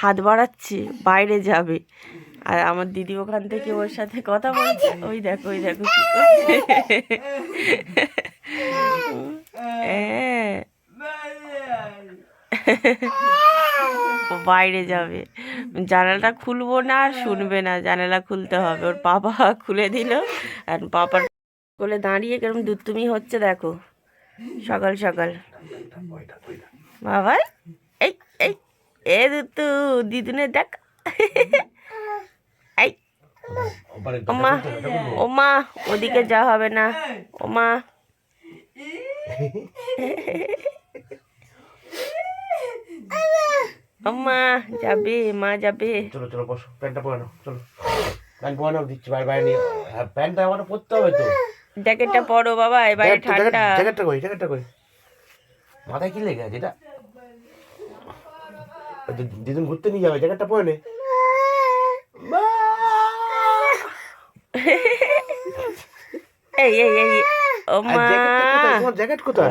হাত বাড়াচ্ছে, বাইরে যাবে। আর আমার দিদি ওখান থেকে ওর সাথে কথা বলছে। ওই দেখো ওই দেখো কি করছে। হ্যাঁ। বাইরে যাবে। জানালাটা খুলবো না, আর শুনবে না। জানালা খুলতে হবে। ওর পাপা খুলে দিল। আর পাপার কোলে দাঁড়িয়ে কেরম দুতুমি হচ্ছে, দেখো। সকাল সকাল। বাবা এ দুতু দিদুনে দেখ এই ওমা ওমা ওদিকে যা হবে না ওমা ওমা যাবে মা যাবে চলো চলো বসো প্যান্টটা পরে নাও চলো প্যান্ট পরে নাও দিচ্ছি বাইরে বাইরে নিয়ে প্যান্টটা আমার পরতে হবে তো জ্যাকেটটা পরো বাবা এ বাইরে জ্যাকেটটা- ঠান্ডা জ্যাকেটটা কই জ্যাকেটটা কই মাথায় কি লেগে আছে এটা যেদিন ঘুরতে নিয়ে যাবে জায়গাটা পয়নে এই ও মা। জ্যাকেট কোথায়?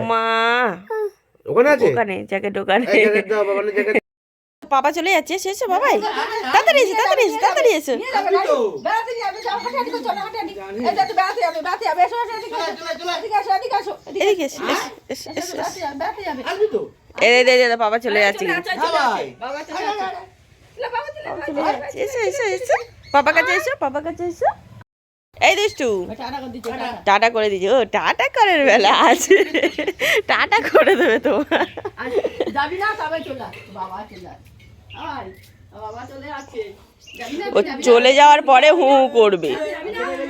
জ্যাকেট বাবা বাবা চলে যাচ্ছে শেষ বাবাই। তাড়াতাড়ি এসে তাড়াতাড়ি এসে তাড়াতাড়ি এসে। এদিকে এসে। এসে এসে এসে। তো এই দে দে চলে বাবা চলে যাচ্ছে। বাবা চলে যাচ্ছে। এসো এসো এসো। পাপা কাছে এসো পাপা কাছে এসো। এই দুষ্টু। টাটা করে দিচ্ছি টাটা। টাটা। করে ও টাটা করার বেলা আছে। টাটা করে দেবে তোমার। যাবি না তবে চলে বাবা চলে বাবা চলে ও চলে যাওয়ার পরে হু হু করবে।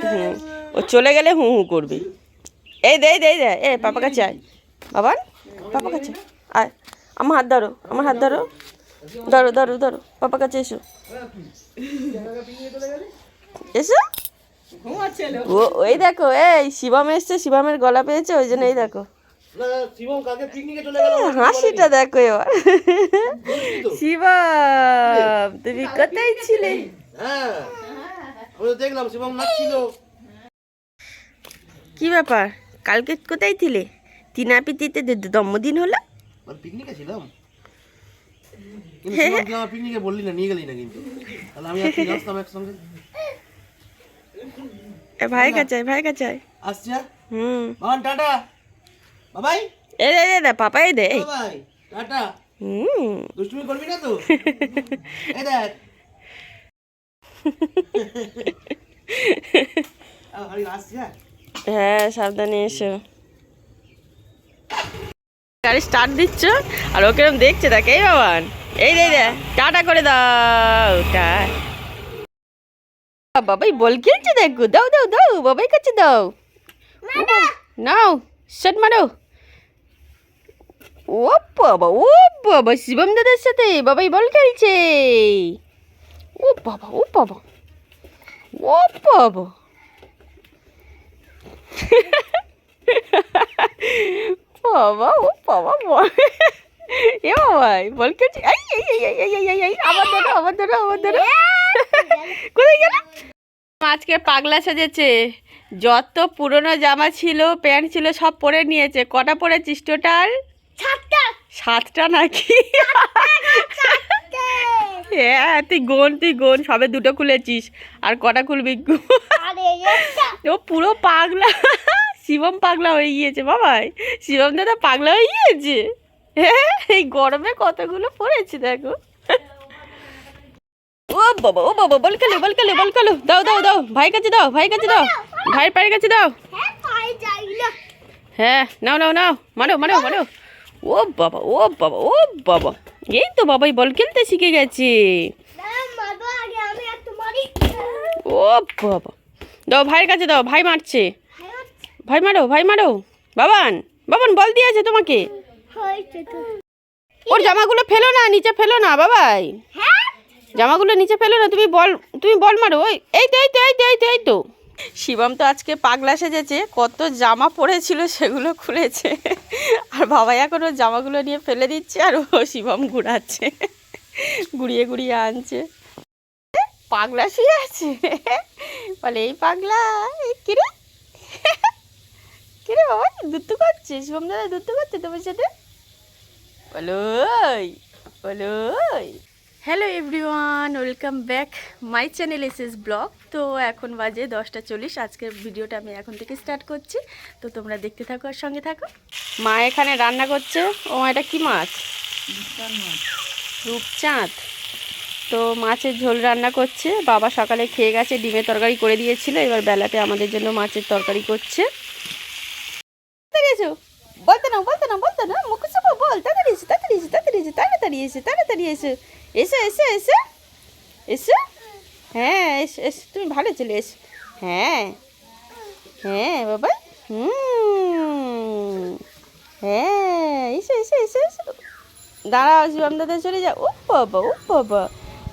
হুম ও চলে গেলে হু হু করবে। এই দে দে দে। এ পাপা কাছে আয়। বাবার? পাপা কাছে আয় আমার হাত ধরো আমার হাত ধরো। ধরো ধরো ধরো। পাপা কাছে এসো। এসো? ও ওই দেখো এই শিবম এসছে শিবমের গলা পেয়েছে ওই জন্য এই দেখো। হাসিটা দেখো এবার। শিবম তুমি কোথায় ছিলে? হ্যাঁ দেখলাম শিবম নাচছিল। কি ব্যাপার? কালকে কোথায় ছিলে? তিনাপিতিতে জন্মদিন হলো? আর পিকনিকে ছিলাম। কিন্তু আমার পিকনিকে বললি না নিয়ে গেলি না কিন্তু। তাহলে আমি আর আসতাম একসঙ্গে? এ ভাই কাছে ভাই কাছে। হুম। টাটা। বাবাই? এ দে দে দে পাপাই দে। বাবাই টাটা। হুম। দুষ্টুমি করবি না তো? এই দেখ। হ্যাঁ হ্যাঁ সাবধানে এসো। গাড়ি স্টার্ট দিচ্ছ আর ওকে দেখছে দেখ এই বাবান এই দে দে টাটা করে দাও টা বাবাই বল খেলছে দেখো দাও দাও দাও বাবাই কাছে দাও। নাও শট মারো। ও বাবা ও বাবা শিবম দাদার সাথে বাবাই বল খেলছে। ও বাবা ও বাবা ও বাবা। বাবা ও বাবা বল এ বাবাই বল কে এই এই এই এই এই এই এই আমার ধরো আমার ধরো আমার ধরো। কোথায় গেল? আজকে পাগলা সাজেছে। যত পুরনো জামা ছিল প্যান্ট ছিল সব পরে নিয়েছে। কটা পরেছিস টোটাল সাতটা। সাতটা নাকি? হ্যাঁ তুই গোন তুই গোন সবে দুটো খুলেছিস। আর কটা খুলবি? ও পুরো পাগলা। শিবম পাগলা হয়ে গিয়েছে, বাবাই। শিবম দাদা পাগলা হয়ে গিয়েছে? হ্যাঁ এই গরমে কতগুলো পড়েছে দেখো। ও বাবা ও বাবা, বল খেলো বল খেলো বল খেলো দাও দাও দাও ভাই কাছে দাও ভাই কাছে দাও। ভাইয়ের পায়ের কাছে দাও। হ্যাঁ নাও নাও নাও। মারো মারো মারো। ও বাবা ও বাবা ও বাবা। এই তো বাবাই বল খেলতে শিখে গেছে। ও বাবা। দাও, ভাইয়ের কাছে দাও, ভাই মারছে। ভাই মারো ভাই মারো। বাবান বাবান বল দিয়েছে তোমাকে। ওর জামাগুলো ফেলো না নিচে ফেলো না বাবাই। জামাগুলো নিচে ফেলো না তুমি বল তুমি বল মারো ওই এই তো এই তো এই তো এই তো এই তো। শিবম তো আজকে পাগলা সেজেছে কত জামা পরেছিল সেগুলো খুলেছে। আর বাবা এখন ওর জামাগুলো নিয়ে ফেলে দিচ্ছে আর ও শিবম ঘুরাচ্ছে ঘুরিয়ে ঘুরিয়ে আনছে। পাগলা শুয়ে আছে? বলে এই পাগলা কিরে? কিরে বাবা দুত্তু করছে শিবম দাদা দুত্তু করছে তোমার সাথে? বলো ওই, বলো ওই। Hello everyone welcome back my channel S S blog তো এখন বাজে দশটা চল্লিশ আজকের ভিডিওটা আমি এখন থেকে স্টার্ট করছি। তো তোমরা দেখতে থাকো আর সঙ্গে থাকো। মা এখানে রান্না করছে। ও এটা কি মাছ? রূপচাঁদ। তো মাছের ঝোল রান্না করছে। বাবা সকালে খেয়ে গেছে ডিমের তরকারি করে দিয়েছিল। এবার বেলাতে আমাদের জন্য মাছের তরকারি করছে। এসো বলতে না বলতে না বলতে না মুখ চাপা বল। তাড়াতাড়ি এসে তাড়াতাড়ি এসে তাড়াতাড়ি এসে তাড়াতাড়ি এসে তাড়াতাড়ি এসে। এসো এসো এসো। এসো। হ্যাঁ এসো এসো। তুমি ভালো চলে এসো। হ্যাঁ। হ্যাঁ বাবা। হুম। হ্যাঁ এসো এসো এসো এসো। দাঁড়াও শিবম দাদা চলে যাও ও বাবা ও বাবা।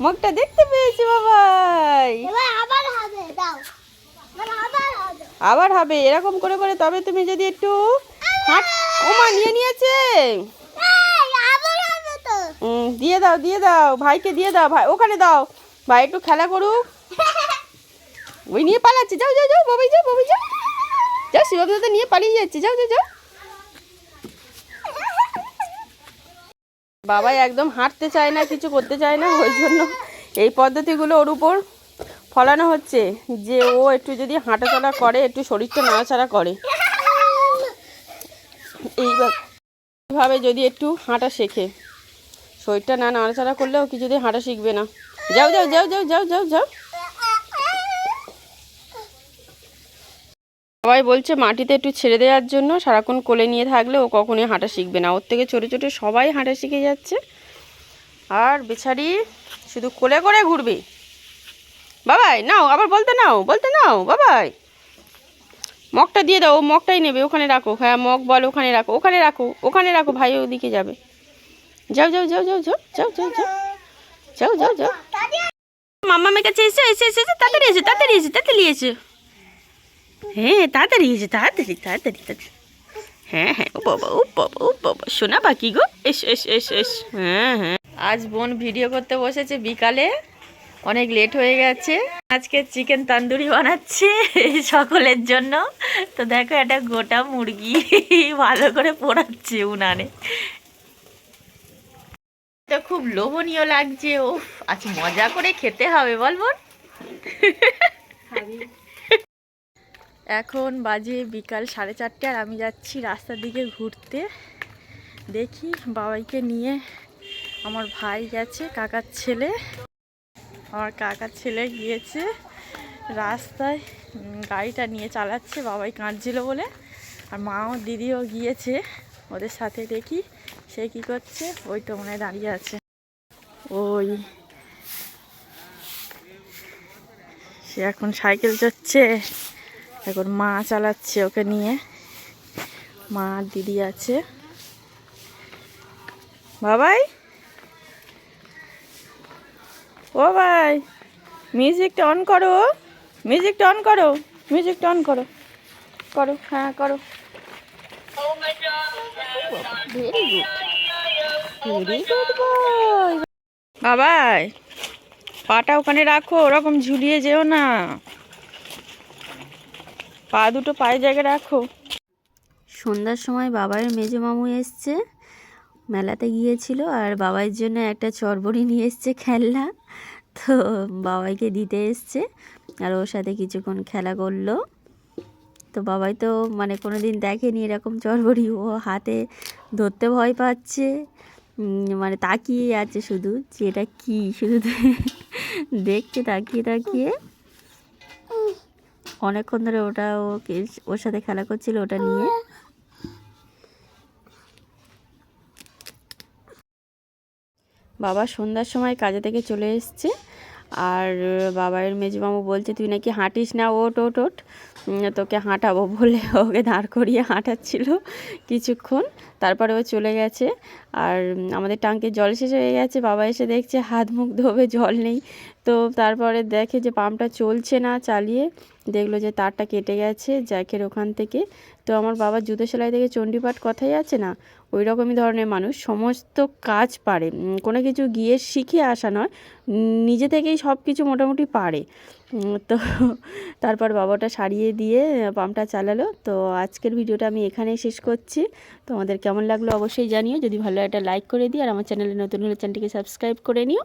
মুখটা দেখতে পেয়েছি বাবাই। আবার হবে দাও। হবে। আবার হবে এরকম করে করে। তবে তুমি যদি একটু হাট ওমা নিয়ে নিয়েছে। দিয়ে দাও দিয়ে দাও ভাইকে দিয়ে দাও ভাই ওখানে দাও। ভাই একটু খেলা করুক। ওই নিয়ে পালাচ্ছে যাও যাও যাও বাবাই যাও বাবাই যাও। যাও শিবম দাদা নিয়ে পালিয়ে যাচ্ছে যাও যাও যাও। বাবাই একদম হাঁটতে চায় না কিছু করতে চায় না ওই জন্য এই পদ্ধতিগুলো ওর উপর ফলানো হচ্ছে যে ও একটু যদি হাঁটাচলা করে একটু শরীরটা নাড়াচাড়া করে। এইভাবে যদি একটু হাঁটা শেখে। শরীরটা না নাড়াচাড়া করলেও কিছুদিন হাঁটা শিখবে না। যাও যাও যাও যাও যাও যাও যাও। সবাই বলছে মাটিতে একটু ছেড়ে দেওয়ার জন্য সারাক্ষণ কোলে নিয়ে থাকলে ও কখনোই হাঁটা শিখবে না। ওর থেকে ছোটো ছোটো সবাই হাঁটা শিখে যাচ্ছে। আর বেচারি শুধু কোলে করে ঘুরবে। বাবাই, নাও, আবার বলতে নাও বলতে নাও, বাবাই। মগটা দিয়ে দাও, ও মগটাই নেবে, ওখানে রাখো। হ্যাঁ মগ বল, ওখানে রাখো ওখানে রাখো ওখানে রাখো, ভাই ওদিকে যাবে। যাও যাও যাও যাও যাও যাও যাও যাও। যাও যাও যাও। মাম্মামের কাছে এসে এসে এসে এসে, তাড়াতাড়ি এসে তাড়াতাড়ি এসে তাড়াতাড়ি এসে। হ্যাঁ তাড়াতাড়ি এসে, তাড়াতাড়ি তাড়াতাড়ি তাড়াতাড়ি। হ্যাঁ হ্যাঁ ও বাবা ও বাবা ও বাবা। শোনা বাকি গো, এস এস এস এস। হ্যাঁ হ্যাঁ। আজ বোন ভিডিও করতে বসেছে বিকালে। অনেক লেট হয়ে গেছে। আজকে চিকেন তান্দুরি বানাচ্ছে সকলের জন্য। তো দেখো একটা গোটা মুরগি ভালো করে পোড়াচ্ছে উনানে। তো খুব লোভনীয় লাগছে ও আজ মজা করে খেতে হবে বল বোন। এখন বাজে বিকাল সাড়ে চারটে আর আমি যাচ্ছি রাস্তার দিকে ঘুরতে। দেখি বাবাইকে নিয়ে আমার ভাই গেছে, কাকার ছেলে। আমার কাকার ছেলে গিয়েছে রাস্তায় গাড়িটা নিয়ে চালাচ্ছে, বাবাই কাঁদছিল বলে। আর মাও, দিদিও গিয়েছে ওদের সাথে দেখি, সে কি করছে? ওই তো মনে দাঁড়িয়ে আছে। ওই। সে এখন সাইকেল চড়ছে এখন মা চালাচ্ছে ওকে নিয়ে। মা, দিদি আছে। বাবাই? ও ভাই মিউজিকটা অন করো মিউজিকটা অন করো মিউজিকটা অন করো। করো হ্যাঁ করো। ভেরি গুড ভেরি গুড বাবাই পাটা ওখানে রাখো, ওরকম ঝুলিয়ে যেও না। পা দুটো পায়ে জায়গায় রাখো। সন্ধ্যার সময় বাবার মেজো মামু এসছে। মেলাতে গিয়েছিল আর বাবার জন্য একটা চরবড়ি নিয়ে এসছে খেলনা। তো বাবাইকে দিতে এসছে আর ওর সাথে কিছুক্ষণ খেলা করল। তো বাবাই তো মানে কোনো দিন দেখেনি এরকম চরবড়ি, ও হাতে ধরতে ভয় পাচ্ছে মানে তাকিয়ে আছে শুধু যে এটা কী শুধু দেখছে তাকিয়ে তাকিয়ে। অনেকক্ষণ ধরে ওটা ওকে, ওর সাথে খেলা করছিল ওটা নিয়ে। বাবা সন্ধ্যার সময় কাজে থেকে চলে এসছে। আর বাবার মেজমামু বলছে, তুই নাকি হাঁটিস না? ওট ওট ওট। তোকে হাঁটাবো বলে ওকে দাঁড় করিয়ে হাঁটাচ্ছিল কিছুক্ষণ। তারপরে ও চলে গেছে। আর আমাদের টাঙ্কে জল শেষ হয়ে গেছে। বাবা এসে দেখছে হাত মুখ ধোবে, জল নেই। তো তারপরে দেখে যে পাম্পটা চলছে না চালিয়ে, দেখল যে তারটা কেটে গেছে জ্যাকের ওখান থেকে। তো আমার বাবা জুতো সেলাই থেকে চণ্ডীপাঠ কথাই আছে না? ওই রকমই ধরনের মানুষ। সমস্ত কাজ পারে। কোনো কিছু গিয়ে শিখে আসা নয়। নিজে থেকেই সব কিছু মোটামুটি পারে। তো তারপর বাবাটা সারিয়ে দিয়ে পাম্পটা চালালো। তো আজকের ভিডিওটা আমি এখানেই শেষ করছি। তোমাদের কেমন লাগল অবশ্যই জানিও। যদি ভালো একটা লাইক করে দিই আর আমার চ্যানেলে নতুন হলে চ্যানেলটিকে সাবস্ক্রাইব করে নিও।